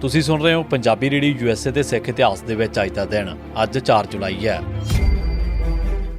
ਤੁਸੀਂ ਸੁਣ ਰਹੇ ਹੋ ਪੰਜਾਬੀ ਰੇਡੀਓ ਯੂਐਸਏ ਦੇ ਸਿੱਖ ਇਤਿਹਾਸ ਦੇ ਵਿੱਚ ਅੱਜ ਦਾ ਦਿਨ। ਅੱਜ 4 ਜੁਲਾਈ ਹੈ।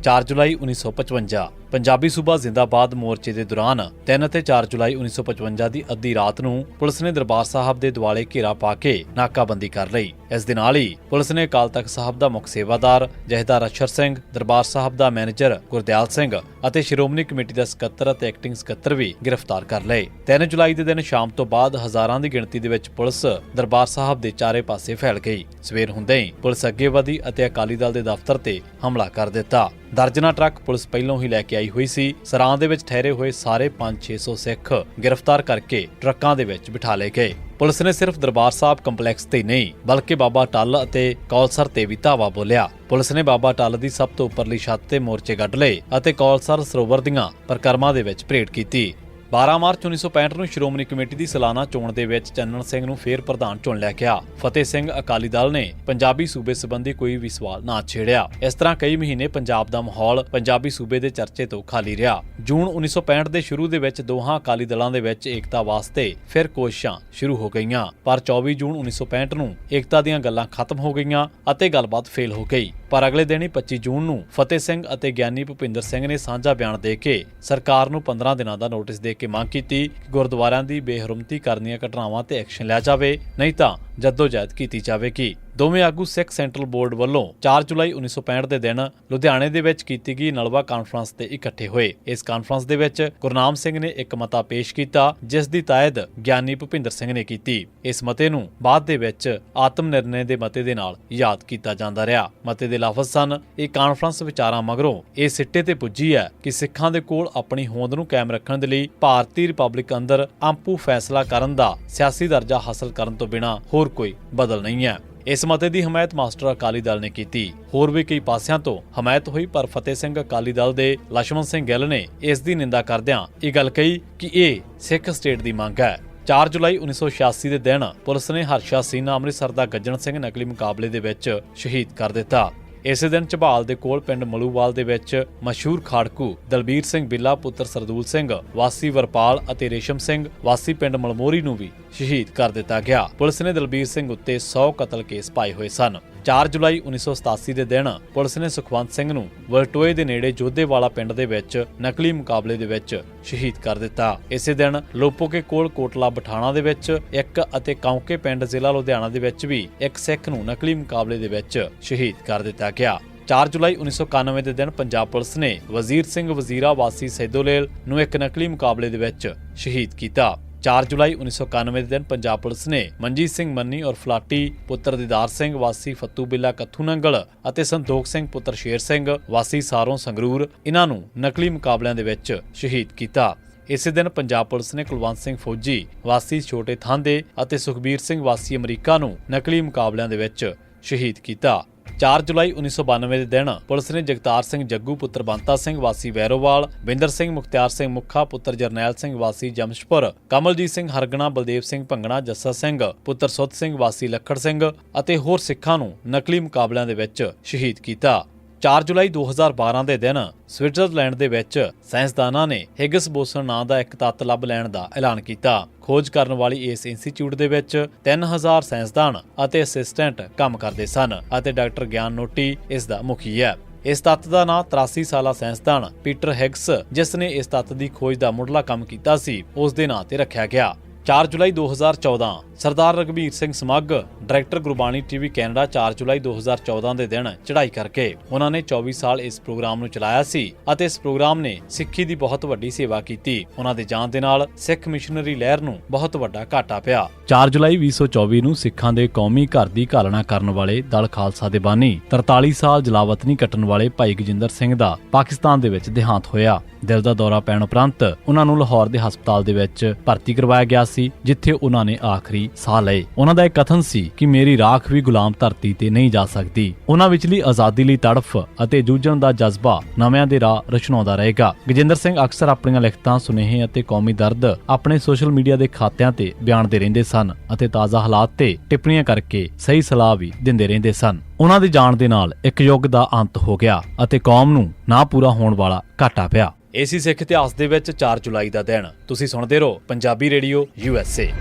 4 ਜੁਲਾਈ 1955 ਪੰਜਾਬੀ ਸੂਬਾ ਜ਼ਿੰਦਾਬਾਦ ਮੋਰਚੇ ਦੇ ਦੌਰਾਨ 3 ਅਤੇ 4 ਜੁਲਾਈ 1955 ਦੀ ਅੱਧੀ ਰਾਤ ਨੂੰ ਪੁਲਿਸ ਨੇ ਦਰਬਾਰ ਸਾਹਿਬ ਦੇ ਦੁਆਲੇ ਘੇਰਾ ਪਾ ਕੇ ਨਾਕਾਬੰਦੀ ਕਰ ਲਈ। ਇਸ ਦੇ ਨਾਲ ਹੀ ਪੁਲਿਸ ਨੇ ਅਕਾਲ ਤਖਤ ਸਾਹਿਬ ਦਾ ਮੁੱਖ ਸੇਵਾਦਾਰ ਜਹਦਾਰ ਅਸ਼ਰ ਸਿੰਘ, ਦਰਬਾਰ ਸਾਹਿਬ ਦਾ ਮੈਨੇਜਰ ਗੁਰਦਿਆਲ ਸਿੰਘ ਅਤੇ ਸ਼੍ਰੋਮਣੀ ਕਮੇਟੀ ਦਾ ਸਕੱਤਰ ਅਤੇ ਐਕਟਿੰਗ ਸਕੱਤਰ ਵੀ ਗ੍ਰਿਫਤਾਰ ਕਰ ਲਏ। 3 ਜੁਲਾਈ ਦੇ ਦਿਨ ਸ਼ਾਮ ਤੋਂ ਬਾਅਦ ਹਜ਼ਾਰਾਂ ਦੀ ਗਿਣਤੀ ਦੇ ਵਿੱਚ ਪੁਲਿਸ ਦਰਬਾਰ ਸਾਹਿਬ ਦੇ ਚਾਰੇ ਪਾਸੇ ਫੈਲ ਗਈ। ਸਵੇਰ ਹੁੰਦੇ ਹੀ ਪੁਲਿਸ ਅੱਗੇ ਵਧੀ ਅਤੇ ਅਕਾਲੀ ਦਲ ਦੇ ਦਫ਼ਤਰ ਤੇ ਹਮਲਾ ਕਰ ਦਿੱਤਾ। ਦਰਜਨਾ ਟਰੱਕ ਪੁਲਿਸ ਪਹਿਲਾਂ ਹੀ ਲੈ ਕੇ ਆਈ ਹੋਈ ਸੀ। ਸਰਾਂ ਦੇ ਵਿੱਚ ਠਹਿਰੇ ਹੋਏ ਸਾਰੇ 5-600 ਸਿੱਖ ਗ੍ਰਿਫਤਾਰ ਕਰਕੇ ਟਰੱਕਾਂ ਦੇ ਵਿੱਚ ਬਿਠਾ ਲਏ ਗਏ। ਪੁਲਿਸ ਨੇ ਸਿਰਫ ਦਰਬਾਰ ਸਾਹਿਬ ਕੰਪਲੈਕਸ ਤੇ ਨਹੀਂ, ਬਲਕਿ ਬਾਬਾ ਟੱਲ ਅਤੇ ਕੌਲਸਰ ਤੇ ਵੀ ਧਾਵਾ ਬੋਲਿਆ। ਪੁਲਿਸ ਨੇ ਬਾਬਾ ਟੱਲ ਦੀ ਸਭ ਤੋਂ ਉੱਪਰਲੀ ਛੱਤ ਤੇ ਮੋਰਚੇ ਗੱਡ ਲਏ ਅਤੇ ਕੌਲਸਰ ਸਰੋਵਰ ਦੀਆਂ ਪਰਿਕਰਮਾ ਦੇ ਵਿੱਚ ਪਰੇਡ ਕੀਤੀ। 12 ਮਾਰਚ 1965 ਨੂੰ ਸ਼੍ਰੋਮਣੀ ਕਮੇਟੀ ਦੀ ਸਾਲਾਨਾ ਚੋਣ ਦੇ ਵਿੱਚ ਚੰਨਣ ਸਿੰਘ ਨੂੰ ਫੇਰ ਪ੍ਰਧਾਨ ਚੁਣ ਲਿਆ ਗਿਆ। ਫਤਿਹ ਸਿੰਘ ਅਕਾਲੀ ਦਲ ਨੇ ਪੰਜਾਬੀ ਸੂਬੇ ਸੰਬੰਧੀ ਕੋਈ ਵੀ ਸਵਾਲ ਨਾ ਛੇੜਿਆ। ਇਸ ਤਰ੍ਹਾਂ ਕਈ ਮਹੀਨੇ ਪੰਜਾਬ ਦਾ ਮਾਹੌਲ ਪੰਜਾਬੀ ਸੂਬੇ ਦੇ ਚਰਚੇ ਤੋਂ ਖਾਲੀ ਰਿਹਾ। ਜੂਨ 1965 ਦੇ ਸ਼ੁਰੂ ਦੇ ਵਿੱਚ ਦੋਹਾਂ ਅਕਾਲੀ ਦਲਾਂ ਦੇ ਵਿੱਚ ਏਕਤਾ ਵਾਸਤੇ ਫਿਰ ਕੋਸ਼ਿਸ਼ਾਂ ਸ਼ੁਰੂ ਹੋ ਗਈਆਂ। ਪਰ 24 ਜੂਨ 1965 ਨੂੰ ਏਕਤਾ ਦੀਆਂ ਗੱਲਾਂ ਖਤਮ ਹੋ ਗਈਆਂ ਅਤੇ ਗੱਲਬਾਤ ਫੇਲ ਹੋ ਗਈ। ਪਰ ਅਗਲੇ ਦਿਨ ਹੀ 25 ਜੂਨ ਨੂੰ ਫਤਿਹ ਸਿੰਘ ਅਤੇ ਗਿਆਨੀ ਭੁਪਿੰਦਰ ਸਿੰਘ ਨੇ ਸਾਂਝਾ ਬਿਆਨ ਦੇ ਕੇ ਸਰਕਾਰ ਨੂੰ 15 ਦਿਨਾਂ ਦਾ ਨੋਟਿਸ ਦੇ ਕੇ ਮੰਗ ਕੀਤੀ ਕਿ ਗੁਰਦੁਆਰਿਆਂ ਦੀ ਬੇਹਰਮਤੀ ਕਰਨੀਆਂ ਘਟਨਾਵਾਂ ਤੇ ਐਕਸ਼ਨ ਲਿਆ ਜਾਵੇ, ਨਹੀਂ ਤਾਂ ਜਦੋਜਹਿਦ ਕੀਤੀ ਜਾਵੇਗੀ। ਦੋਵੇਂ ਆਗੂ ਸਿੱਖ ਸੈਂਟਰਲ ਬੋਰਡ ਵੱਲੋਂ 4 ਜੁਲਾਈ 1965 ਦੇ ਦਿਨ ਲੁਧਿਆਣੇ ਦੇ ਵਿੱਚ ਕੀਤੀ ਗਈ ਨਲਵਾ ਕਾਨਫਰੰਸ ਤੇ ਇਕੱਠੇ ਹੋਏ। ਇਸ ਕਾਨਫਰੰਸ ਦੇ ਵਿੱਚ ਗੁਰਨਾਮ ਸਿੰਘ ਨੇ ਇੱਕ ਮਤਾ ਪੇਸ਼ ਕੀਤਾ, ਜਿਸ ਦੀ ਤਾਇਦ ਗਿਆਨੀ ਭੁਪਿੰਦਰ ਸਿੰਘ ਨੇ ਕੀਤੀ। ਇਸ ਮਤੇ ਨੂੰ ਬਾਅਦ ਦੇ ਵਿੱਚ ਆਤਮ ਨਿਰਣੇ ਦੇ ਮਤੇ ਦੇ ਨਾਲ ਯਾਦ ਕੀਤਾ ਜਾਂਦਾ ਰਿਹਾ। ਮਤੇ ਦੇ ਲਫ਼ਜ਼ ਸਨ, ਇਹ ਕਾਨਫਰੰਸ ਵਿਚਾਰਾਂ ਮਗਰੋਂ ਇਹ ਸਿੱਟੇ ਤੇ ਪੁੱਜੀ ਹੈ ਕਿ ਸਿੱਖਾਂ ਦੇ ਕੋਲ ਆਪਣੀ ਹੋਂਦ ਨੂੰ ਕਾਇਮ ਰੱਖਣ ਦੇ ਲਈ ਭਾਰਤੀ ਰਿਪਬਲਿਕ ਅੰਦਰ ਆਂਪੂ ਫੈਸਲਾ ਕਰਨ ਦਾ ਸਿਆਸੀ ਦਰਜਾ ਹਾਸਲ ਕਰਨ ਤੋਂ ਬਿਨਾ ਹੋਰ ਕੋਈ ਬਦਲ ਨਹੀਂ ਹੈ। ਇਸ ਮਤੇ ਦੀ ਹਮਾਇਤ ਮਾਸਟਰ ਅਕਾਲੀ ਦਲ ਨੇ ਕੀਤੀ। ਹੋਰ ਵੀ ਕਈ ਪਾਸਿਆਂ ਤੋਂ ਹਮਾਇਤ ਹੋਈ, ਪਰ ਫਤਿਹ ਸਿੰਘ ਅਕਾਲੀ ਦਲ ਦੇ ਲక్ష్మణ ਸਿੰਘ ਗਿੱਲ ਨੇ ਇਸ ਦੀ ਨਿੰਦਾ ਕਰਦਿਆਂ ਇਹ ਗੱਲ ਕਹੀ ਕਿ ਇਹ ਸਿੱਖ ਸਟੇਟ ਦੀ ਮੰਗ ਹੈ। 4 ਜੁਲਾਈ 1986 ਦੇ ਦਿਨ ਪੁਲਿਸ ਨੇ ਹਰਸ਼ਾ ਸਿੰਘ ਅੰਮ੍ਰਿਤਸਰ ਦਾ ਗੱਜਣ ਸਿੰਘ ਨਕਲੀ ਮੁਕਾਬਲੇ ਦੇ ਵਿੱਚ ਸ਼ਹੀਦ ਕਰ ਦਿੱਤਾ। ਇਸੇ ਦਿਨ ਝਬਾਲ ਦੇ ਕੋਲ ਪਿੰਡ ਮਲੂਵਾਲ ਦੇ ਵਿੱਚ ਮਸ਼ਹੂਰ ਖਾੜਕੂ ਦਲਬੀਰ ਸਿੰਘ ਬਿੱਲਾ ਪੁੱਤਰ ਸਰਦੂਲ ਸਿੰਘ, ਵਾਸੀ ਵਰਪਾਲ ਅਤੇ ਰੇਸ਼ਮ ਸਿੰਘ, ਵਾਸੀ ਪਿੰਡ ਮਲਮੋਰੀ ਨੂੰ ਵੀ ਸ਼ਹੀਦ ਕਰ ਦਿੱਤਾ ਗਿਆ। ਪੁਲਿਸ ਨੇ ਦਲਬੀਰ ਸਿੰਘ ਉੱਤੇ 100 ਕਤਲ ਕੇਸ ਪਾਏ ਹੋਏ ਸਨ। 4 ਜੁਲਾਈ 1987 ਦੇ ਦਿਨ ਪੁਲਿਸ ਨੇ ਸੁਖਵੰਤ ਸਿੰਘ ਨੂੰ ਵਲਟੋਏ ਦੇ ਨੇੜੇ ਜੋਧੇਵਾਲਾ ਪਿੰਡ ਦੇ ਵਿੱਚ ਨਕਲੀ ਮੁਕਾਬਲੇ ਦੇ ਵਿੱਚ ਸ਼ਹੀਦ ਕਰ ਦਿੱਤਾ। ਇਸੇ ਦਿਨ ਲੋਪੋਕੇ ਕੋਲ ਕੋਟਲਾ ਬਠਾਣਾ ਦੇ ਵਿੱਚ ਇੱਕ ਅਤੇ ਕੌਂਕੇ ਪਿੰਡ ਜ਼ਿਲ੍ਹਾ ਲੁਧਿਆਣਾ ਦੇ ਵਿੱਚ ਵੀ ਇੱਕ ਸਿੱਖ ਨੂੰ ਨਕਲੀ ਮੁਕਾਬਲੇ ਦੇ ਵਿੱਚ ਸ਼ਹੀਦ ਕਰ ਦਿੱਤਾ ਗਿਆ। 4 ਜੁਲਾਈ 1991 ਦੇ ਦਿਨ ਪੰਜਾਬ ਪੁਲਿਸ ਨੇ ਵਜ਼ੀਰ ਸਿੰਘ ਵਜ਼ੀਰਾ ਵਾਸੀ ਸੈਦੋਲੇਲ ਨੂੰ ਇੱਕ ਨਕਲੀ ਮੁਕਾਬਲੇ ਦੇ ਵਿੱਚ ਸ਼ਹੀਦ ਕੀਤਾ। 4 ਜੁਲਾਈ 1991 ਦੇ ਦਿਨ ਪੰਜਾਬ ਪੁਲਿਸ ਨੇ ਮਨਜੀਤ ਸਿੰਘ ਮੰਨੀ ਔਰ ਫਲਾਟੀ ਪੁੱਤਰ ਦੀਦਾਰ ਸਿੰਘ, ਵਾਸੀ ਫੱਤੂ ਬਿੱਲਾ ਕੱਥੂ ਨੰਗਲ ਅਤੇ ਸੰਤੋਖ ਸਿੰਘ ਪੁੱਤਰ ਸ਼ੇਰ ਸਿੰਘ, ਵਾਸੀ ਸਾਰੋਂ ਸੰਗਰੂਰ ਇਹਨਾਂ ਨੂੰ ਨਕਲੀ ਮੁਕਾਬਲਿਆਂ ਦੇ ਵਿੱਚ ਸ਼ਹੀਦ ਕੀਤਾ। ਇਸੇ ਦਿਨ ਪੰਜਾਬ ਪੁਲਿਸ ਨੇ ਕੁਲਵੰਤ ਸਿੰਘ ਫੌਜੀ, ਵਾਸੀ ਛੋਟੇ ਥਾਂਦੇ ਅਤੇ ਸੁਖਬੀਰ ਸਿੰਘ, ਵਾਸੀ ਅਮਰੀਕਾ ਨੂੰ ਨਕਲੀ ਮੁਕਾਬਲਿਆਂ ਦੇ ਵਿੱਚ ਸ਼ਹੀਦ ਕੀਤਾ। 4 ਜੁਲਾਈ 1992 ਦੇ ਦਿਨ ਪੁਲਿਸ ਨੇ ਜਗਤਾਰ ਸਿੰਘ ਜੱਗੂ, ਪੁੱਤਰ ਬੰਤਾ ਸਿੰਘ, ਵਾਸੀ ਵੈਰੋਵਾਲ, ਬਿੰਦਰ ਸਿੰਘ, ਮੁਖਤਿਆਰ ਸਿੰਘ ਮੁੱਖਾ, ਪੁੱਤਰ ਜਰਨੈਲ ਸਿੰਘ, ਵਾਸੀ ਜਮਸ਼ਪੁਰ ਕਮਲਜੀਤ ਸਿੰਘ ਹਰਗਣਾ, ਬਲਦੇਵ ਸਿੰਘ ਭੰਗਣਾ, ਜੱਸਾ ਸਿੰਘ, ਪੁੱਤਰ ਸੁੱਧ ਸਿੰਘ, ਵਾਸੀ ਲੱਖੜ ਸਿੰਘ ਅਤੇ ਹੋਰ ਸਿੱਖਾਂ ਨੂੰ ਨਕਲੀ ਮੁਕਾਬਲਿਆਂ ਦੇ ਵਿੱਚ ਸ਼ਹੀਦ ਕੀਤਾ। 4 ਜੁਲਾਈ 2012 ਦੇ ਦਿਨ ਸਵਿਟਜ਼ਰਲੈਂਡ ਦੇ ਵਿੱਚ ਸਾਇੰਸਦਾਨਾਂ ਨੇ ਹਿਗਸ ਬੋਸਨ ਨਾਂ ਦਾ ਇੱਕ ਤੱਤ ਲੱਭ ਲੈਣ ਦਾ ਐਲਾਨ ਕੀਤਾ। ਖੋਜ ਕਰਨ ਵਾਲੀ ਇਸ ਇੰਸਟੀਚਿਊਟ ਦੇ ਵਿੱਚ 3000 ਸਾਇੰਸਦਾਨ ਅਤੇ ਅਸਿਸਟੈਂਟ ਕੰਮ ਕਰਦੇ ਸਨ ਅਤੇ ਡਾਕਟਰ ਗਿਆਨ ਨੋਟੀ ਇਸ ਦਾ ਮੁਖੀ ਹੈ। ਇਸ ਤੱਤ ਦਾ ਨਾਂ 83 ਸਾਲਾ ਸਾਇੰਸਦਾਨ ਪੀਟਰ ਹਿਗਸ, ਜਿਸ ਨੇ ਇਸ ਤੱਤ ਦੀ ਖੋਜ ਦਾ ਮੁੱਢਲਾ ਕੰਮ ਕੀਤਾ ਸੀ, ਉਸ ਦੇ ਨਾਂ ਤੇ ਰੱਖਿਆ ਗਿਆ। 4 ਜੁਲਾਈ 2014 Sardar Raghbir Singh Samagh, director Gurbani TV Canada 4 ਜੁਲਾਈ 2014 ਦੇ ਦਿਨ ਚੜ੍ਹਾਈ ਕਰਕੇ ਉਹਨਾਂ ਨੇ 24 ਸਾਲ ਇਸ ਪ੍ਰੋਗਰਾਮ ਨੂੰ ਚਲਾਇਆ ਸੀ ਅਤੇ ਇਸ ਪ੍ਰੋਗਰਾਮ ਨੇ ਸਿੱਖੀ ਦੀ ਬਹੁਤ ਵੱਡੀ ਸੇਵਾ ਕੀਤੀ। ਉਹਨਾਂ ਦੇ ਜਾਣ ਦੇ ਨਾਲ ਸਿੱਖ ਮਿਸ਼ਨਰੀ ਲਹਿਰ ਨੂੰ ਬਹੁਤ ਵੱਡਾ ਘਾਟਾ ਪਿਆ। 4 ਜੁਲਾਈ 2024 ਨੂੰ ਸਿੱਖਾਂ ਦੇ ਕੌਮੀ ਘਰ ਦੀ ਘਾਲਣਾ ਕਰਨ ਵਾਲੇ ਦਲ ਖਾਲਸਾ ਦੇ ਬਾਨੀ 43 ਸਾਲ ਜਲਾਵਤਨੀ ਕੱਟਣ ਵਾਲੇ ਭਾਈ ਗਜਿੰਦਰ ਸਿੰਘ ਦਾ ਪਾਕਿਸਤਾਨ ਦੇ ਵਿੱਚ ਦੇਹਾਂਤ ਹੋਇਆ। ਦਿਲ ਦਾ ਦੌਰਾ ਪੈਣ ਉਪਰੰਤ ਉਹਨਾਂ ਨੂੰ ਲਾਹੌਰ ਦੇ ਹਸਪਤਾਲ ਦੇ ਵਿੱਚ ਭਰਤੀ ਕਰਵਾਇਆ ਗਿਆ ਸੀ, ਜਿੱਥੇ ਉਹਨਾਂ ਨੇ ਆਖਰੀ ਸਾਹ ਲਏ। ਉਹਨਾਂ ਦਾ ਇਹ ਕਥਨ ਸੀ ਕਿ ਮੇਰੀ ਰਾਖ ਵੀ ਗੁਲਾਮ ਧਰਤੀ ਤੇ ਨਹੀਂ ਜਾ ਸਕਦੀ। ਉਹਨਾਂ ਵਿਚਲੀ ਆਜ਼ਾਦੀ ਲਈ ਤੜਫ ਅਤੇ ਜੂਝਣ ਦਾ ਜਜ਼ਬਾ ਨਵਿਆਂ ਦੇ ਰਾਹ ਰਚਣਾਉਂਦਾ ਰਹੇਗਾ। ਗਜਿੰਦਰ ਸਿੰਘ ਅਕਸਰ ਆਪਣੀਆਂ ਲਿਖਤਾਂ ਸੁਨੇਹੇ ਅਤੇ ਕੌਮੀ ਦਰਦ ਆਪਣੇ ਸੋਸ਼ਲ ਮੀਡੀਆ ਦੇ ਖਾਤਿਆਂ ਤੇ ਬਿਆਨਦੇ ਰਹਿੰਦੇ ਸਨ ਅਤੇ ਤਾਜ਼ਾ ਹਾਲਾਤ ਤੇ ਟਿੱਪਣੀਆਂ ਕਰਕੇ ਸਹੀ ਸਲਾਹ ਵੀ ਦਿੰਦੇ ਰਹਿੰਦੇ ਸਨ। ਉਹਨਾਂ ਦੇ ਜਾਣ ਦੇ ਨਾਲ ਇੱਕ ਯੁੱਗ ਦਾ ਅੰਤ ਹੋ ਗਿਆ ਅਤੇ ਕੌਮ ਨੂੰ ਨਾ ਪੂਰਾ ਹੋਣ ਵਾਲਾ ਘਾਟਾ ਪਿਆ। ਏਸੀ ਸਿੱਖ ਇਤਿਹਾਸ ਦੇ ਵਿੱਚ 4 ਜੁਲਾਈ ਦਾ ਦਿਨ। ਤੁਸੀਂ ਸੁਣਦੇ ਰਹੋ Punjabi radio, U S A.